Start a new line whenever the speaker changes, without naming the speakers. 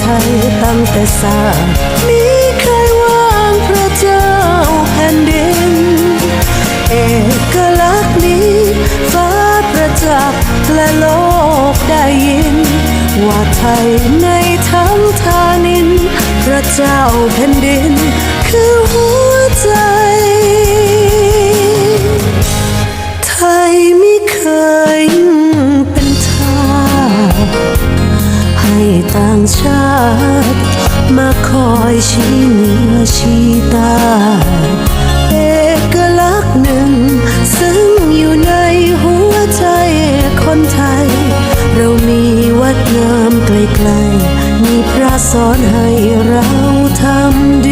ไทยตั้งแต่สร้างมีใครวางพระเจ้าแผ่นดิน เอกลักษณ์นี้ฟ้าประจักษ์และโลกได้ยิน ว่าไทยในทั้งทานิน พระเจ้าแผ่นดินคือหัว ต่างชาติ มาคอยชี้เหนือชี้ตา เอกลักษณ์หนึ่ง ซึ่งอยู่ในหัวใจคนไทย เรามีวัดงามไกลๆมีพระสอนให้เราทำดี